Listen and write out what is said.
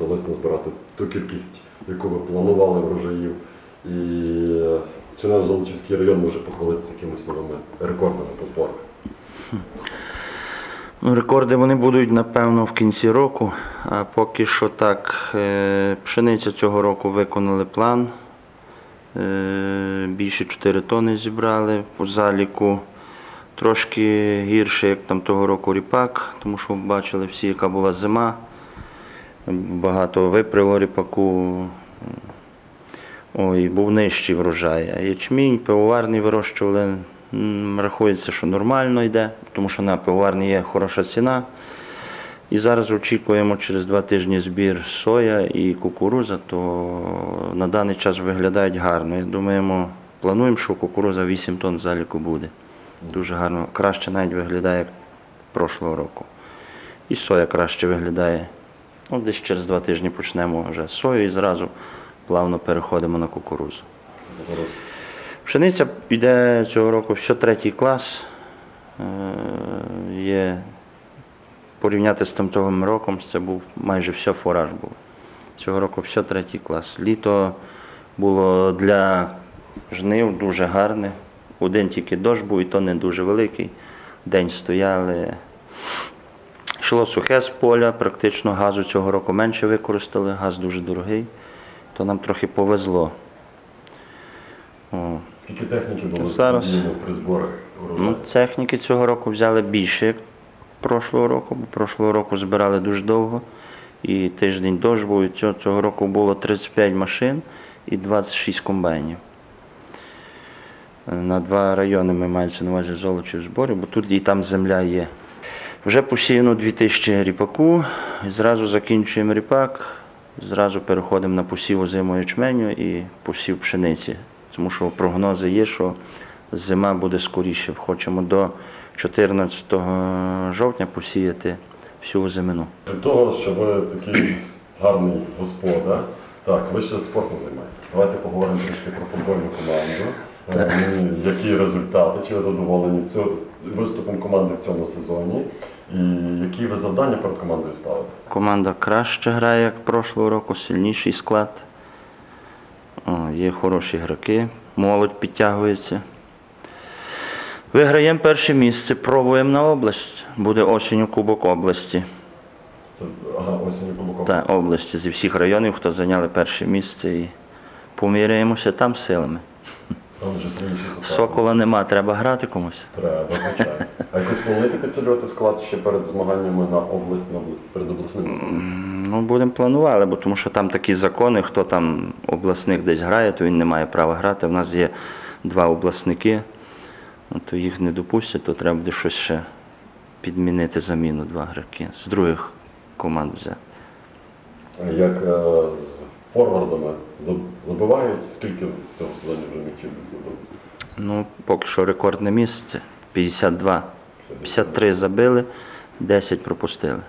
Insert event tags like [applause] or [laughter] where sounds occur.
Вдалося назбирати ту кількість, яку ви планували врожаїв. І е, чи наш Золочівський район може похвалитися якимись новими рекордами по зборах? Ну, рекорди вони будуть, напевно, в кінці року. А поки що так, е, пшениця цього року виконали план. Е, Більше 4 тони зібрали по заліку. Трошки гірше, як там того року ріпак, тому що бачили всі, яка була зима. Багато випряло ріпаку. Ой, був нижчий врожай. Ячмінь, пивоварний вирощували, рахується, що нормально йде, тому що на пивоварні є хороша ціна. І зараз очікуємо через два тижні збір соя і кукуруза, то на даний час виглядають гарно. Думаємо, плануємо, що кукуруза 8 тонн заліку буде. Дуже гарно. Краще навіть виглядає як прошлого року. І соя краще виглядає. Ну, десь через два тижні почнемо вже з сою і зразу плавно переходимо на кукурузу. Зараз Пшениця піде цього року все третій клас. Е, Є порівняти з тим того роком, це був майже все фораж був. Цього року все третій клас. Літо було для жнив дуже гарне. Один тільки дощ був, і то не дуже великий. День стояли. Йшло сухе з поля, практично газу цього року менше використали, газ дуже дорогий, то нам трохи повезло. О. Скільки техніки було Зараз. при зборах? Ну, техніки цього року взяли більше, як прошлого року, бо прошлого року збирали дуже довго. І тиждень дощ був, і цього, цього року було 35 машин і 26 комбайнів. На два райони ми мається на увазі золочів зборів, бо тут і там земля є. Вже посіяно 2000 ріпаку, і зразу закінчуємо ріпак, зразу переходимо на посів озимого ячменю і посів пшениці. Тому що прогнози є, що зима буде скоріше. Хочемо до 14 жовтня посіяти всю озимину. Для того, що ви такий гарний господар, так, ви ще спортом займаєтесь. Давайте поговоримо трішки про футбольну команду. Е, ну, Які результати, чи ви задоволені виступом команди в цьому сезоні? І які ви завдання перед командою ставите? Команда краще грає, як прошлого року, сильніший склад. О, є хороші гравці, молодь підтягується. Виграємо перше місце, пробуємо на область. Буде осінню Кубок області. Це ага, осінню Кубоком. Та області зі всіх районів, хто зайняли перше місце і поміряємося там силами. Там вже. Сокола нема, треба грати комусь. Треба, звичайно. [laughs] А якось плануєте підсилювати склад ще перед змаганнями на область, на область, перед обласними? Ну, будемо планувати, бо тому що там такі закони, хто там обласник десь грає, то він не має права грати. У нас є два обласники, ну, то їх не допустять, то треба буде щось ще підмінити заміну два гравки. З других команд взяти. Як е, з форвардами забивають, скільки в цьому сезоні вже м'ячів забили? Ну, поки що рекордне місце 52. 53 забили, 10 пропустили.